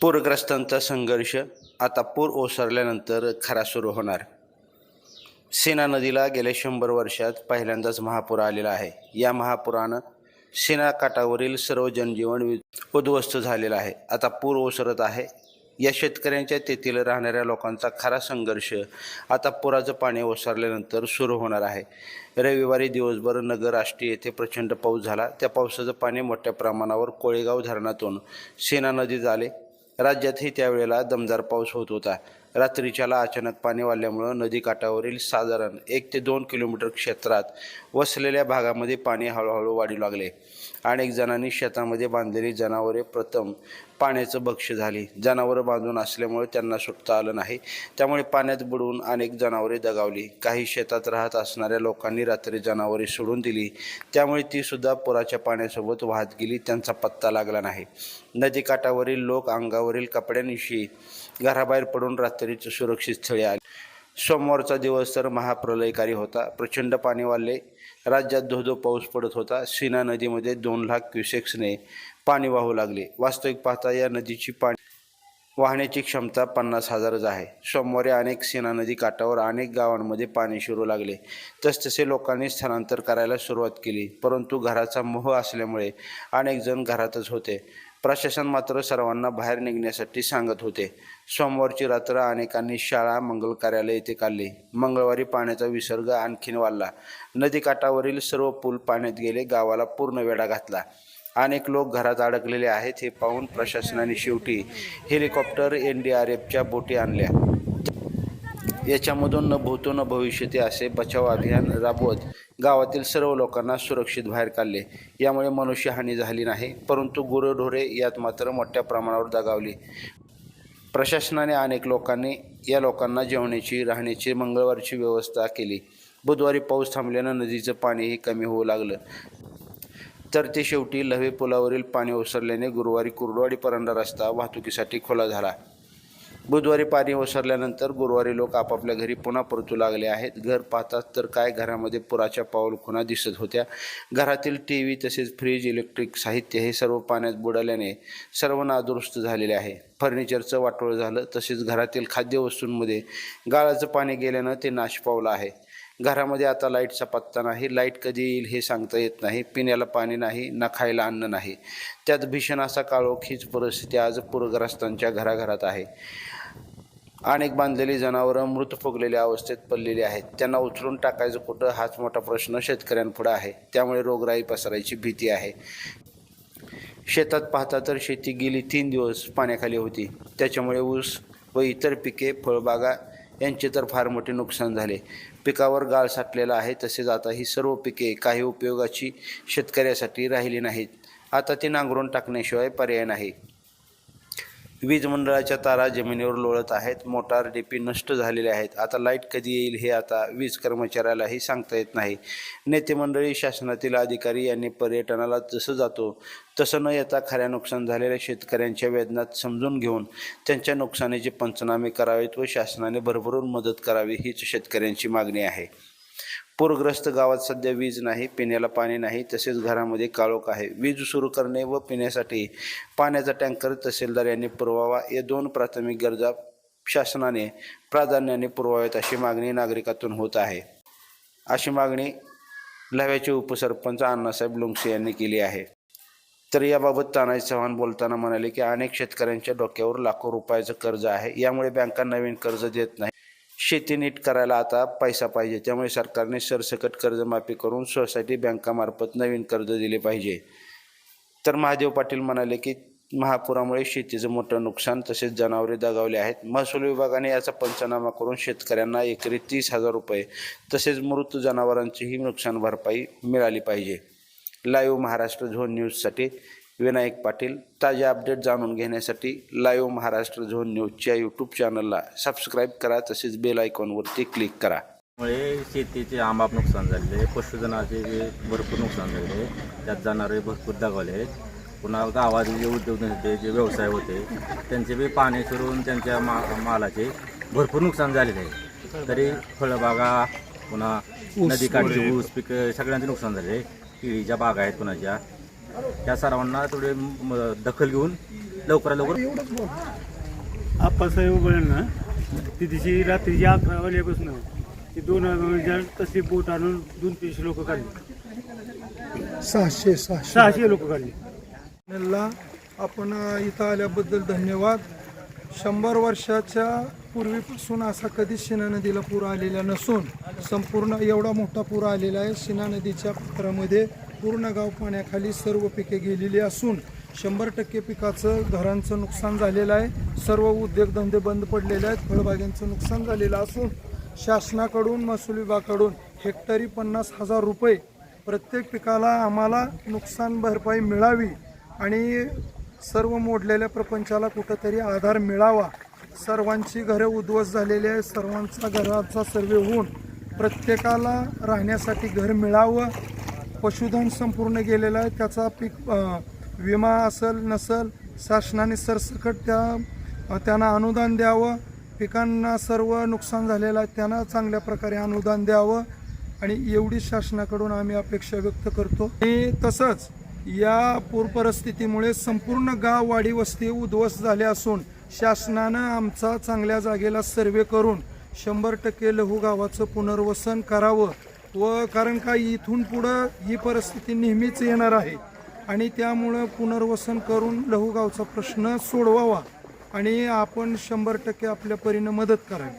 पूरग्रस्तांचा संघर्ष आता पूर ओसरल्यानंतर खरा सुरू होणार. सेना नदीला गेल्या शंभर वर्षात पहिल्यांदाच महापूर आलेला आहे. या महापुरानं सेना काठावरील सर्व जनजीवन उद्ध्वस्त झालेलं आहे. आता पूर ओसरत आहे. या शेतकऱ्यांच्या तेथील राहणाऱ्या लोकांचा खरा संघर्ष आता पुराचं पाणी ओसरल्यानंतर सुरू होणार आहे. रविवारी दिवसभर नगर आष्टी येथे प्रचंड पाऊस झाला. त्या पावसाचं पाणी मोठ्या प्रमाणावर कोळेगाव धरणातून सेना नदीत आले. राज्यातही त्यावेळेला दमदार पाऊस होत होता. रात्रीच्याला अचानक पाणी वाढल्यामुळं नदीकाठावरील साधारण एक ते दोन किलोमीटर क्षेत्रात वसलेल्या भागामध्ये पाणी हळूहळू वाढू लागले. अनेक जणांनी शेतामध्ये बांधलेली जनावरे प्रथम पाण्याचं भक्ष्य झाली. जनावरं बांधून असल्यामुळे त्यांना सुटता आलं नाही. त्यामुळे पाण्यात बुडवून अनेक जनावरे दगावली. काही शेतात राहत असणाऱ्या लोकांनी रात्री जनावरे सोडून दिली. त्यामुळे ती सुद्धा पुराच्या पाण्यासोबत वाहत गेली. त्यांचा पत्ता लागला नाही. नदीकाठावरील लोक अंगावरील कपड्यांविषयी घराबाहेर पडून रात्रीच सुरक्षित स्थळी आले. सोमवारचा दिवस तर महाप्रलयकारी होता. प्रचंड पाणी वाढले. राज्यात धोधो पाऊस पडत होता. सीना नदीमध्ये दोन लाख क्युसेक्सने पाणी वाहू लागले. वास्तविक पाहता या नदीची पाणी वाहण्याची क्षमता पन्नास हजारच आहे. सोमवारी अनेक सेना नदी काठावर अनेक गावांमध्ये पाणी शिरू लागले. तसतसे लोकांनी स्थलांतर करायला सुरुवात केली. परंतु घराचा मोह असल्यामुळे अनेक जण घरातच होते. प्रशासन मात्र सर्वांना बाहेर निघण्यासाठी सांगत होते. सोमवारची रात्र अनेकांनी शाळा मंगल कार्यालय येथे काढली. मंगळवारी पाण्याचा विसर्ग आणखीन वाढला. नदीकाठावरील सर्व पूल पाण्यात गेले गावाला पूर्ण वेढा घातला. अनेक लोक घरात अडकलेले आहेत हे पाहून प्रशासनाने शेवटी हेलिकॉप्टर एन डी आर एफच्या बोटी आणल्या. याच्यामधून न भूतो न भविष्यते असे बचाव अभियान राबवत गावातील सर्व लोकांना सुरक्षित बाहेर काढले. यामुळे मनुष्यहानी झाली नाही परंतु गुरढोरे यात मात्र मोठ्या प्रमाणावर दगावली. प्रशासनाने अनेक लोकांनी या लोकांना जेवणाची राहण्याची मंगळवारची व्यवस्था केली. बुधवारी पाऊस थांबल्यानं नदीचं पाणीही कमी होऊ लागलं. तर ते शेवटी लव्हे पुलावरील पाणी ओसरल्याने गुरुवारी कुर्डवाडी परंडा रस्ता वाहतुकीसाठी खुला झाला. बुधवारी पाणी ओसरल्यानंतर गुरुवारी लोक आपापल्या घरी पुन्हा परतू लागले आहेत. घर पाहतात तर काय घरामध्ये पुराच्या पाऊल खुणा दिसत होत्या. घरातील टी व्ही तसेच फ्रीज इलेक्ट्रिक साहित्य हे सर्व पाण्यात बुडाल्याने सर्व नादुरुस्त झालेले आहे. फर्निचरचं वाटोळ झालं. तसेच घरातील खाद्यवस्तूंमध्ये गाळाचं पाणी गेल्यानं ते नाश पावलं आहे. घरामध्ये आता लाईटचा पत्ता नाही लाइट कधी येईल हे सांगता येत नाही पिण्याला पाणी नाही ना खायला अन्न नाही. त्यात भीषण असा काळोख हीच परिस्थिती आज पूरग्रस्तांच्या घराघरात आहे. अनेक बांधलेली जनावरं मृत फुगलेल्या अवस्थेत पडलेली आहेत. त्यांना उचलून टाकायचं कुठं हाच मोठा प्रश्न शेतकऱ्यांपुढं आहे. त्यामुळे रोगराई पसरायची भीती आहे. शेतात पाहता तर शेती गेली तीन दिवस पाण्याखाली होती. त्याच्यामुळे ऊस व इतर पिके फळबागा यांचे तर फार मोठे नुकसान झाले. पिकावर गाळ साठलेला आहे तसेच आता ही सर्व पिके काही उपयोगाची शेतकऱ्यासाठी राहिली नाहीत. आता ती नांगरून टाकण्याशिवाय पर्याय नाही. वीज मंडळाच्या तारा जमिनीवर लोळत आहेत. मोटार डीपी नष्ट झालेले आहेत. आता लाइट कधी येईल हे आता वीज कर्मचाऱ्यालाही सांगता येत नाही. नेते मंडळी शासनातील अधिकारी यांनी पर्यटनाला जसं जातो तसं न येता खऱ्या नुकसान झालेल्या शेतकऱ्यांच्या वेदनात समजून घेऊन त्यांच्या नुकसानीचे पंचनामे करावेत व शासनाने भरभरून मदत करावी हीच शेतकऱ्यांची मागणी आहे. पूरग्रस्त गावात सध्या वीज नाही पिण्याला पाणी नाही तसेच घरामध्ये काळोख आहे. वीज सुरू करणे व पिण्यासाठी पाण्याचा टँकर तहसीलदार यांनी पुरवावा. या दोन प्राथमिक गरजा शासनाने प्राधान्याने पुरवाव्यात अशी मागणी नागरिकातून होत आहे. अशी मागणी लव्याचे उपसरपंच अण्णासाहेब लुंगसे यांनी केली आहे. तर याबाबत तानाजी चव्हाण बोलताना म्हणाले की अनेक शेतकऱ्यांच्या डोक्यावर लाखो रुपयाचं कर्ज आहे. यामुळे बँका नवीन कर्ज देत नाही शेती नीट करायला आता पैसा पाहिजे. त्यामुळे सरकारने सरसकट कर्जमाफी करून सोसायटी बँकामार्फत नवीन कर्ज दिले पाहिजे. तर महादेव पाटील म्हणाले की महापुरामुळे शेतीचं मोठं नुकसान तसेच जनावरे दगावले आहेत. महसूल विभागाने याचा पंचनामा करून शेतकऱ्यांना एकरी तीस हजार रुपये तसेच मृत जनावरांचीही नुकसान भरपाई मिळाली पाहिजे. लाईव्ह महाराष्ट्र झोन न्यूजसाठी विनायक पाटील ताजे अपडेट जाणून घेण्यासाठी लाईव्ह महाराष्ट्र झोन न्यूजच्या यूट्यूब चॅनलला सबस्क्राईब करा तसेच बेल आयकॉनवरती क्लिक करा. मुळे शेतीचे आमाप नुकसान झालेले पशुधनाचे जे भरपूर नुकसान झाले त्यात जाणारे भरपूर दगावले आहेत. पुन्हा गावात जे उद्योगधंदे जे व्यवसाय होते त्यांचे बी पाणी सुरून त्यांच्या मा मालाचे भरपूर नुकसान झालेले आहे. तरी फळबागा पुन्हा नदीकाठची ऊस पिकं सगळ्यांचे नुकसान झाले केळीच्या बागा आहेत कुणाच्या त्या सर्वांना थोडे दखल घेऊन लवकरात लवकर आप्पासाहेब उभारणार ती दिवशी रात्रीची अकरा वाजल्यापासून ती दोन हजार तसली बोट आणून दोन तीनशे लोक काढली. सहाशे सहाशे. सहाशे लोक काढली. आपण इथं आल्याबद्दल धन्यवाद. शंभर वर्षाच्या पूर्वीपासून असा कधीच शिना नदीला पूर आलेला नसून संपूर्ण एवढा मोठा पूर आलेला आहे शिना नदीच्या पात्रामध्ये. पूर्ण गाव पाण्याखाली सर्व पिके गेलेली असून शंभर टक्के पिकाचं घरांचं नुकसान झालेलं आहे. सर्व उद्योगधंदे बंद पडलेले आहेत. फळबागांचं नुकसान झालेलं असून शासनाकडून महसूल विभागाकडून हेक्टरी पन्नास हजार रुपये प्रत्येक पिकाला आम्हाला नुकसान भरपाई मिळावी आणि सर्व मोडलेल्या प्रपंचाला कुठंतरी आधार मिळावा. सर्वांची घरे उद्ध्वस्त झालेली आहे सर्वांचा घराचा सर्वे होऊन प्रत्येकाला राहण्यासाठी घर मिळावं. पशुधन संपूर्ण गेलेलं आहे. त्याचा पीक विमा असेल नसल शासनाने सरसकट त्या त्यांना अनुदान द्यावं. पिकांना सर्व नुकसान झालेलं आहे. त्यांना चांगल्या प्रकारे अनुदान द्यावं. आणि एवढी शासनाकडून आम्ही अपेक्षा व्यक्त करतो. आणि तसंच या पूर परिस्थितीमुळे संपूर्ण गाव वाडी वस्ती उद्ध्वस्त झाले असून शासनानं आमचा चांगल्या जागेला सर्वे करून शंभर टक्के लघु गावाचं पुनर्वसन करावं. व कारण का इथून पुढं ही परिस्थिती नेहमीच येणार आहे. आणि त्यामुळं पुनर्वसन करून लहूगावचा प्रश्न सोडवावा आणि आपण शंभर टक्के आपल्या परीनं मदत करावी.